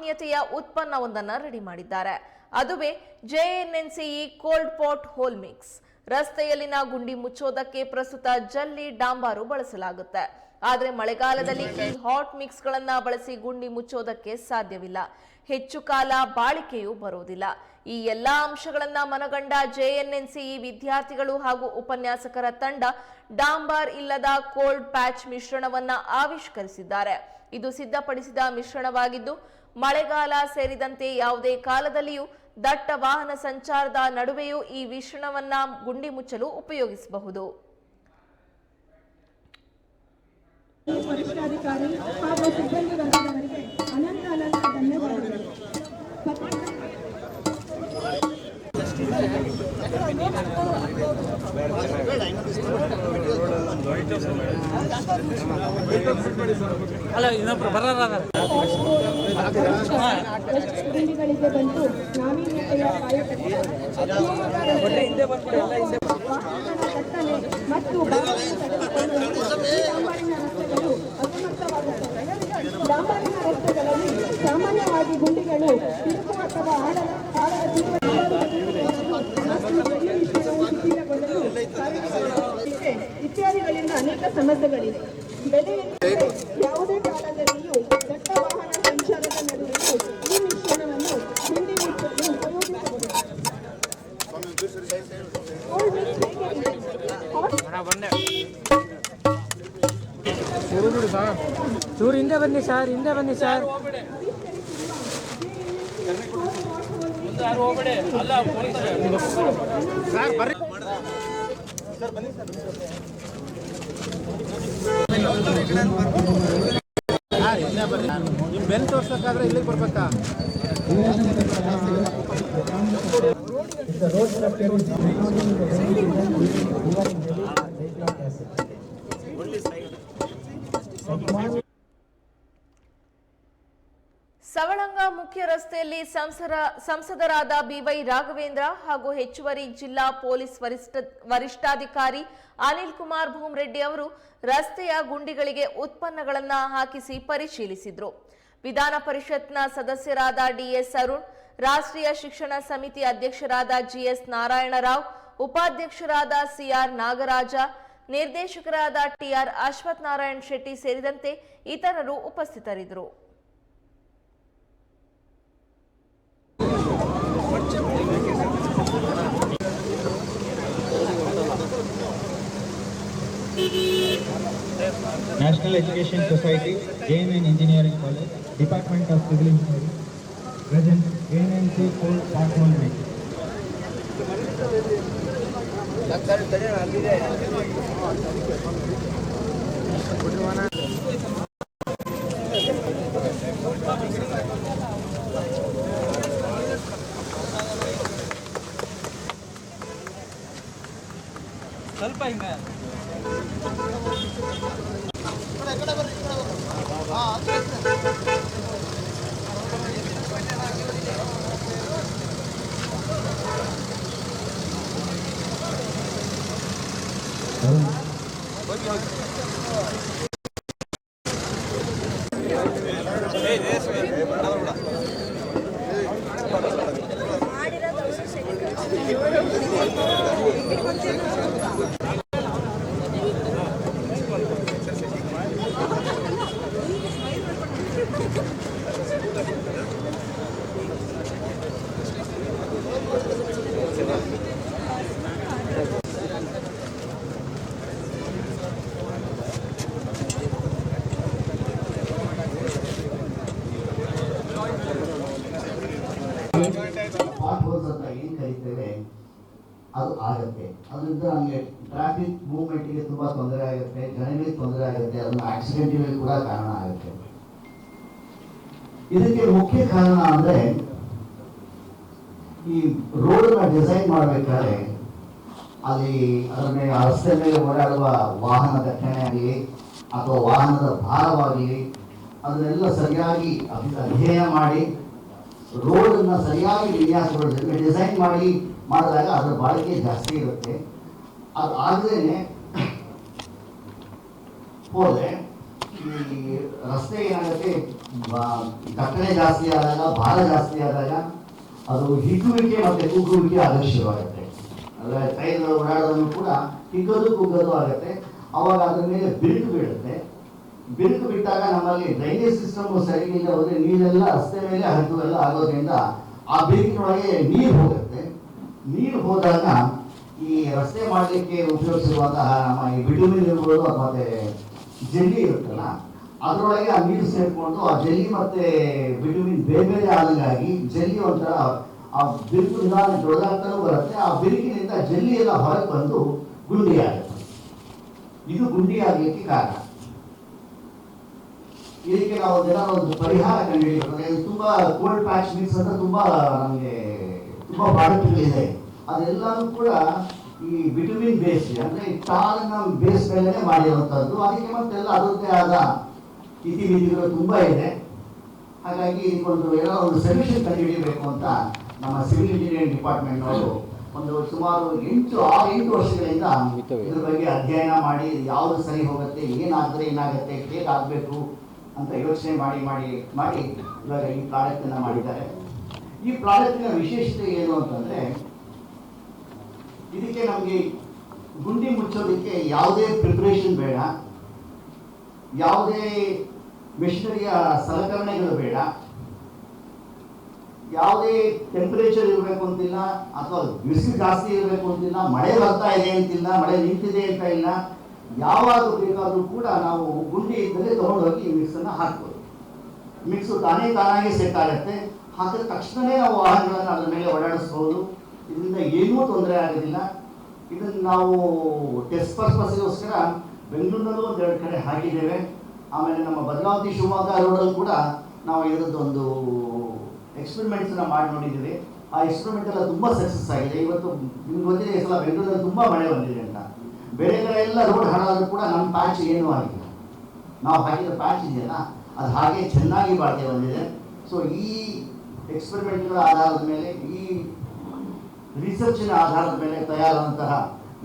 ನಾವೀನ್ಯತೆಯ ಉತ್ಪನ್ನವೊಂದನ್ನು ready ಮಾಡಿದ್ದಾರೆ. ಅದುವೇ JNNCE cold pothole mix ರಸ್ತೆಯಲ್ಲಿನ ಗುಂಡಿ ಮುಚ್ಚೋದಕ್ಕೆ ಪ್ರಸ್ತುತ ಜಲ್ಲಿ ಡಾಂಬಾರು ಬಳಸಲಾಗುತ್ತೆ. ಆದರೆ ಮಳೆಗಾಲದಲ್ಲಿ ಈ ಹಾಟ್ ಮಿಕ್ಸ್ ಗಳನ್ನ ಬಳಸಿ ಗುಂಡಿ ಮುಚ್ಚೋದಕ್ಕೆ ಸಾಧ್ಯವಿಲ್ಲ. ಹೆಚ್ಚು ಕಾಲ ಬಾಳಿಕೆಯೂ ಬರುವುದಿಲ್ಲ ಈ ಎಲ್ಲಾ ಅಂಶಗಳನ್ನ ಮನಗಂಡ ಜೆಎನ್ಎನ್ಸಿ ವಿದ್ಯಾರ್ಥಿಗಳು ಹಾಗೂ ಉಪನ್ಯಾಸಕರ ತಂಡ ಡಾಂಬಾರ್ ಇಲ್ಲದ ಕೋಲ್ಡ್ ಪ್ಯಾಚ್ ಮಿಶ್ರಣವನ್ನ ಆವಿಷ್ಕರಿಸಿದ್ದಾರೆ. ಇದು ಸಿದ್ಧಪಡಿಸಿದ ಮಿಶ್ರಣವಾಗಿದ್ದು, ಮಳೆಗಾಲ ಸೇರಿದಂತೆ ಯಾವುದೇ ಕಾಲದಲ್ಲಿಯೂ ದಟ್ಟ ವಾಹನ ಸಂಚಾರದ ನಡುವೆಯೂ ಈ ಮಿಶ್ರಣವನ್ನ ಗುಂಡಿ ಮುಚ್ಚಲು ಉಪಯೋಗಿಸಬಹುದು. ಹಾಗೂ ಸಿಬ್ಬಂದಿ ವರ್ಗದವರಿಗೆ ಅಲ್ಲ ಇನ್ನೊಬ್ರು ಬರೋರ ಬಂತು ಸಾಮಾನ್ಯವಾಗಿ ಗುಂಡಿಗಳು ಅಥವಾ ಆಳದ ಅನೇಕ ಸಮಸ್ಯೆಗಳಿವೆ. ಬೆಲೆ ಯಾವುದೇ ಕಾಲದಲ್ಲಿಯೂ ದಟ್ಟ ವಾಹನ ಸಂಚಾರದ ನಡುವೆಯೂ ಈ ಮಿಶ್ರಣವನ್ನು ಹಿಂದಿ ಉಪಯೋಗಿಸಬಹುದು. Cold mix ಹೇಗೆ Hot ಬಂದೆ ಚೂರು ಹಿಂದೆ ಬನ್ನಿ ಸರ್. ಹಿಂದೆ ಬನ್ನಿ ಸರ್. ನಿಮ್ ಬೆನ್ ತೋರ್ಸಕ್ಕಾದ್ರೆ ಇಲ್ಲಿಗೆ ಬರ್ಬೇಕಾ ಸವಳಂಗ ರಸ್ತೆಯಲ್ಲಿ ಸಂಸರ ಸಂಸದರಾದ ಬಿವೈ ರಾಘವೇಂದ್ರ ಹಾಗೂ ಹೆಚ್ಚುವರಿ ಜಿಲ್ಲಾ ಪೊಲೀಸ್ ವರಿಷ್ಠ ವರಿಷ್ಠಾಧಿಕಾರಿ ಅನಿಲ್ ಕುಮಾರ್ ಭೂಮ್ರೆಡ್ಡಿ ಅವರು ರಸ್ತೆಯ ಗುಂಡಿಗಳಿಗೆ ಉತ್ಪನ್ನಗಳನ್ನು ಹಾಕಿಸಿ ಪರಿಶೀಲಿಸಿದರು. ವಿಧಾನ ಪರಿಷತ್ನ ಸದಸ್ಯರಾದ ಡಿಎಸ್ ಅರುಣ್, ರಾಷ್ಟ್ರೀಯ ಶಿಕ್ಷಣ ಸಮಿತಿ ಅಧ್ಯಕ್ಷರಾದ ಜಿಎಸ್ ನಾರಾಯಣರಾವ್, ಉಪಾಧ್ಯಕ್ಷರಾದ ಸಿಆರ್ ನಾಗರಾಜ, ನಿರ್ದೇಶಕರಾದ ಟಿಆರ್ ಅಶ್ವಥ್ ನಾರಾಯಣ್ ಶೆಟ್ಟಿ ಸೇರಿದಂತೆ ಇತರರು ಉಪಸ್ಥಿತರಿದ್ದರು. National Education Society, JNN Engineering College, Department of Civil Engineering, present JNNC Cold Pothole Mix. ಸ್ವಲ್ಪ ಹಿಂಗೆ ああ、そうですね。ಅದು ಆಗುತ್ತೆ. ಅದರಿಂದ ನಮಗೆ ಟ್ರಾಫಿಕ್ ಮೂವ್ಮೆಂಟಿಗೆ ತುಂಬ ತೊಂದರೆ ಆಗುತ್ತೆ ಜನಗಳಿಗೆ ತೊಂದರೆ ಆಗುತ್ತೆ ಅದನ್ನು ಆಕ್ಸಿಡೆಂಟ್ಗಳಿಗೆ ಕೂಡ ಕಾರಣ ಆಗುತ್ತೆ. ಇದಕ್ಕೆ ಮುಖ್ಯ ಕಾರಣ ಅಂದರೆ, ಈ ರೋಡನ್ನ ಡಿಸೈನ್ ಮಾಡಬೇಕಾದ್ರೆ, ಅಲ್ಲಿ ಅದರ ಮೇಲೆ ಆ ರಸ್ತೆ ಮೇಲೆ ಓಡಾಡುವ ವಾಹನ ದಟ್ಟಣೆ ಆಗಲಿ, ಅಥವಾ ವಾಹನದ ಭಾರವಾಗಲಿ, ಅದನ್ನೆಲ್ಲ ಸರಿಯಾಗಿ ಅಧ್ಯಯನ ಮಾಡಿ, ರೋಡನ್ನು ಸರಿಯಾಗಿ ವಿನ್ಯಾಸಗೊಳಿಸಿದ್ರೆ ಡಿಸೈನ್ ಮಾಡಿ ಮಾಡಿದಾಗ ಅದರ ಬಾಳಿಕೆ ಜಾಸ್ತಿ ಇರುತ್ತೆ. ಅದು ಆದ್ರೇ ಹೋದ್ರೆ ಈ ರಸ್ತೆ ಏನಾಗುತ್ತೆ? ದಟ್ಟಣೆ ಜಾಸ್ತಿ ಆದಾಗ, ಭಾರ ಜಾಸ್ತಿ ಆದಾಗ ಅದು ಹಿಗ್ಗುವಿಕೆ ಮತ್ತೆ ಕುಗ್ಗುವಿಕೆ ಆದರ್ಶವಾಗುತ್ತೆ ಅಂದರೆ ಟ್ರೈನ್ ಓಡಾಡೋದನ್ನು ಕೂಡ ಹಿಗ್ಗೋದು ಕುಗ್ಗೋದು ಆಗುತ್ತೆ. ಅವಾಗ ಅದ್ರ ಮೇಲೆ ಬಿರುಕು ಬೀಳುತ್ತೆ. ಬಿರುಕು ಬಿಟ್ಟಾಗ ನಮ್ಮಲ್ಲಿ ಡ್ರೈನೇಜ್ ಸಿಸ್ಟಮ್ ಸರಿಗಿಲ್ಲ ಹೋದ್ರೆ ನೀರೆಲ್ಲ ರಸ್ತೆ ಮೇಲೆ ಹರಿದು ಎಲ್ಲ ಆಗೋದ್ರಿಂದ ಆ ಬಿರುಕಿನೊಳಗೆ ನೀರು ಹೋಗುತ್ತೆ. ನೀರು ಹೋದಾಗ ಈ ರಸ್ತೆ ಮಾಡಲಿಕ್ಕೆ ಉಪಯೋಗಿಸಿರುವಂತಹ ನಮ್ಮ ಈ ಬಿಡುವಿನ ಇರ್ಬೋದು ಮತ್ತೆ ಜಲ್ಲಿ ಇರುತ್ತಲ್ಲ, ಅದರೊಳಗೆ ಆ ನೀರು ಸೇರ್ಕೊಂಡು ಆ ಜಲ್ಲಿ ಮತ್ತೆ ಬಿಟುಮಿನ್ ಬೇರೆ ಬೇರೆ ಆದಂಗಾಗಿ ಜಲ್ಲಿ ಒಂಥರ ಆ ಬಿರುಕು ನಿಧಾನ ದೊಡ್ಡದಾಗ್ತಾನೂ ಬರುತ್ತೆ. ಆ ಬಿರುಕಿನಿಂದ ಜಲ್ಲಿ ಎಲ್ಲ ಹೊರಗೆ ಬಂದು ಗುಂಡಿ ಆಗುತ್ತೆ ಇದು ಗುಂಡಿ ಆಗಲಿಕ್ಕೆ ಕಾರಣ. ಇದಕ್ಕೆ ನಾವು ಜನ ಒಂದು ಪರಿಹಾರ ಕಂಡುಹಿಡಿಯಬೇಕು. ತುಂಬಾ ಕೋಲ್ಡ್ ಪ್ಯಾಚ್ ಮಿಕ್ಸ್ ಅಂತ ತುಂಬಾ ನಮಗೆ ತುಂಬಾ ಇದೆ. ಅದೆಲ್ಲವೂ ಕೂಡ ಈ ವಿಟಮಿನ್ ಬೇಸ್, ಅಂದ್ರೆ ಈ ಟಾರ್ನ ಬೇಸ್ ಮೇಲೆ ಮಾಡಿರುವಂತದ್ದು. ಅದಕ್ಕೆ ಮತ್ತೆಲ್ಲ ಅದರದ್ದೇ ಆದ ಇತಿಮಿತಿಗಳು ತುಂಬಾ ಇದೆ. ಹಾಗಾಗಿ ಇದೊಂದು ಏನೋ ಒಂದು ಸೊಲ್ಯೂಷನ್ ಕಂಡುಹಿಡಿಯಬೇಕು ಅಂತ ನಮ್ಮ ಸಿವಿಲ್ ಇಂಜಿನಿಯರಿಂಗ್ ಡಿಪಾರ್ಟ್ಮೆಂಟ್ ಅವರು ಒಂದು ಸುಮಾರು ಎಂಟು ಆರು ಎಂಟು ವರ್ಷಗಳಿಂದ ಇದ್ರ ಬಗ್ಗೆ ಅಧ್ಯಯನ ಮಾಡಿ ಯಾವುದು ಸರಿ ಹೋಗುತ್ತೆ, ಏನಾದ್ರೆ ಏನಾಗುತ್ತೆ, ಹೇಗಾಗಬೇಕು ಅಂತ ಯೋಚನೆ ಮಾಡಿ ಮಾಡಿ ಮಾಡಿ ಇವಾಗ ಈ ಪ್ರಾಡಕ್ಟ್ ಅನ್ನ ಮಾಡಿದ್ದಾರೆ. ಈ ಪ್ರಾಜೆಕ್ಟ್ನ ವಿಶೇಷತೆ ಏನು ಅಂತಂದ್ರೆ, ಇದಕ್ಕೆ ನಮಗೆ ಗುಂಡಿ ಮುಚ್ಚೋದಕ್ಕೆ ಯಾವುದೇ ಪ್ರಿಪರೇಷನ್ ಬೇಡ. ಯಾವುದೇ ಮೆಷಿನರಿಯ ಸಲಕರಣೆಗಳು ಬೇಡ. ಯಾವುದೇ ಟೆಂಪರೇಚರ್ ಇರಬೇಕು ಅಂತಿಲ್ಲ, ಅಥವಾ ಬಿಸಿಲು ಜಾಸ್ತಿ ಇರಬೇಕು ಅಂತಿಲ್ಲ, ಮಳೆ ಬರ್ತಾ ಇದೆ ಅಂತಿಲ್ಲ, ಮಳೆ ನಿಂತಿದೆ ಅಂತ ಇಲ್ಲ ಯಾವಾಗ ಬೇಕಾದರೂ ಕೂಡ ನಾವು ಗುಂಡಿ ಇದ್ದರೆ ತಗೊಂಡೋಗಿ ಮಿಕ್ಸನ್ನು ಹಾಕ್ಬೋದು. ಮಿಕ್ಸು ತಾನೇ ತಾನಾಗಿ ಸೆಟ್ ಆಗುತ್ತೆ. ಹಾಕಿದ ತಕ್ಷಣವೇ ನಾವು ವಾಹನಗಳನ್ನು ಅದರ ಮೇಲೆ ಓಡಾಡಿಸ್ಬೋದು. ಇದರಿಂದ ಏನೂ ತೊಂದರೆ ಆಗೋದಿಲ್ಲ. ಇದನ್ನು ನಾವು ಟೆಸ್ಟ್ ಪರ್ಪಸ್ಗೋಸ್ಕರ ಬೆಂಗಳೂರಿನಲ್ಲೂ ಒಂದೆರಡು ಕಡೆ ಹಾಕಿದ್ದೇವೆ. ಆಮೇಲೆ ನಮ್ಮ ಭದ್ರಾವತಿ ಶಿವಮೊಗ್ಗ ರೋಡಲ್ಲಿ ಕೂಡ ನಾವು ಇದರದ್ದು ಒಂದು ಎಕ್ಸ್ಪೆರಿಮೆಂಟ್ಸನ್ನ ಮಾಡಿ ನೋಡಿದ್ದೀವಿ. ಆ ಎಕ್ಸ್ಪೆರಿಮೆಂಟ್ ಎಲ್ಲ ತುಂಬ ಸಕ್ಸಸ್ ಆಗಿದೆ. ಇವತ್ತು ನಿಮ್ಗೆ ಗೊತ್ತಿದೆ ಈ ಸಲ ಬೆಂಗಳೂರಲ್ಲಿ ತುಂಬ ಮಳೆ ಬಂದಿದೆ ಅಂತ. ಬೇರೆ ಕಡೆ ಎಲ್ಲ ರೋಡ್ ಹಾಳಾದರೂ ಕೂಡ ನಮ್ಮ ಪ್ಯಾಚ್ ಏನೂ ಆಗಿಲ್ಲ. ನಾವು ಹಾಕಿದ ಪ್ಯಾಚ್ ಇದೆಯಲ್ಲ, ಅದು ಹಾಗೆ ಚೆನ್ನಾಗಿ ಬಾಳಿಕೆ ಬಂದಿದೆ. ಸೊ ಈ ಎಕ್ಸ್ಪೆರಿಮೆಂಟ್ಗಳ ಆಧಾರದ ಮೇಲೆ ಈ ರಿಸರ್ಚಿನ ಆಧಾರದ ಮೇಲೆ ತಯಾರಾದಂತಹ